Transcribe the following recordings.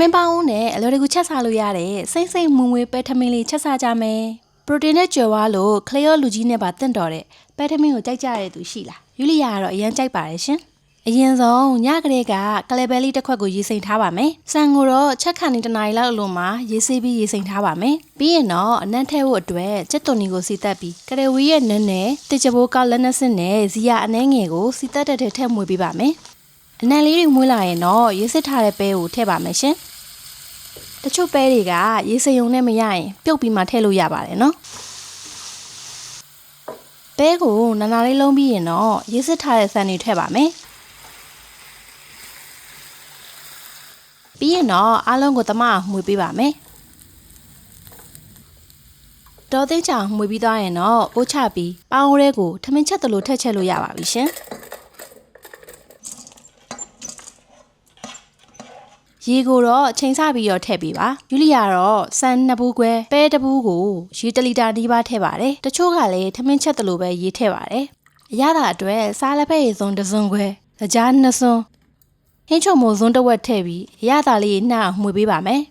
မင်းပေါင်းဦးနဲ့အလွယ်တကူချက်စားလို့ရတဲ့စိမ့်စိမ့်မွန်မွေးပဲထမင်းလေးချက်စားကြမယ်ပရိုတင်းနဲ့ကြွယ်ဝလို့ခလျောလူကြီးနဲ့ပါတင့်တော်တဲ့ပဲထမင်းကိုကြိုက်ကြတဲ့သူရှိလားယူလီယာကတော့အရင်ကြိုက်ပါတယ်ရှင်အရင်ဆုံးညကလေးကကလဲဘဲလေးတစ်ခွက်ကိုရေစိမ်ထားပါမယ်။ဆန်ကိုတော့ချက်ခါနေတစ်နာရီလောက်အလိုမှာရေဆေးပြီးရေစိမ်ထားပါမယ်။ပြီးရင်တော့အနံ့ထဲဖို့အတွက်စက်သွန်နီကိုစီတက်ပြီးကရဲဝီရဲ့နန်းနဲ့တစ်ချဘိုးကလက်နက်စစ်နဲ့ဇီယာအနှဲငယ်ကိုစီတက်တဲ့ထဲထည့်မွေပေးပါမယ်။ အနံ့လေးတွေမွေးလာရင်တော့ရေစစ်ထားတဲ့ပဲကိုထည့်ပါမယ်ရှင်။တချို့ပဲတွေကရေစိမ်ုံနဲ့မရရင်ပြုတ်ပြီးမှထည့်လို့ရပါတယ်နော်။ပဲကိုနာနာလေးလုံးပြီးရင်တော့ရေစစ်ထားတဲ့ဆန်တွေထည့်ပါမယ်။ပြီးရင်တော့အားလုံးကိုတမအောင်မှွေပေးပါမယ်။တော်သိန်းချောင်မှွေပြီးသွားရင်တော့အိုးချပြီးပေါင်းရဲကိုထမင်းချက်တလို့ထက်ချက်လို့ရပါပြီရှင်။ ရေကိုတော့ချိန်ဆပြီးတော့ထည့်ပေးပါယူလီယာတော့စံနှစ်ဘူးခွဲပဲတစ်ဘူးကိုရေတစ်လီတာဒီပါထည့်ပါတယ်တချို့ကလည်းထမင်းချက်တလို့ပဲရေထည့်ပါတယ်အရသာအတွက်စားလက်ဖက်ရည်စုံတစ်စုံခွဲကြားနှစ်စုံဟင်းချုံမို့စုံတစ်ဝက်ထည့်ပြီးအရသာလေးနှံ့အောင်မှွေပေးပါမယ်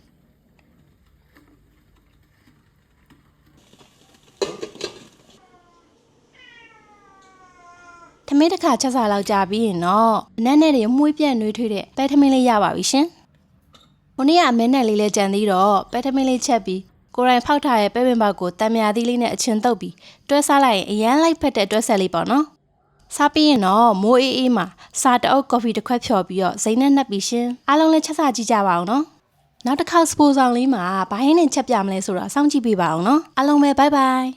ထမင်းတစ်ခါချက်စားလောက်ကြာပြီးရင်တော့အနက်နဲ့တွေမှုေးပြန့်နှွေးထွေးတဲ့ပဲထမင်းလေးရပါပြီရှင်။ ဟိုနေ့ကအမဲနဲ့လေးလဲကြံသေးတော့ပဲထမင်းလေးချက်ပြီးကိုယ်တိုင်ဖောက်ထားတဲ့ပဲပင်ပေါက်ကိုတံမြာသီးလေးနဲ့အချင်းတုပ်ပြီးတွဲစားလိုက်ရင်အရန်လိုက်ဖက်တဲ့တွဲဆက်လေးပေါ့နော်။စားပြီးရင်တော့မိုးအေးအေးမှာစားတအုပ်ကော်ဖီတစ်ခွက်ဖြော်ပြီးတော့ဇိမ်းနဲ့နှက်ပြီးရှင်အားလုံးလည်းချက်စားကြည့်ကြပါအောင်နော်။နောက်တစ်ခါစပိုဆောင်လေးမှာဘာဟင်းနဲ့ချက်ပြမလဲဆိုတော့စောင့်ကြည့်ပေးပါအောင်နော်။အားလုံးပဲဘိုင်ဘိုင်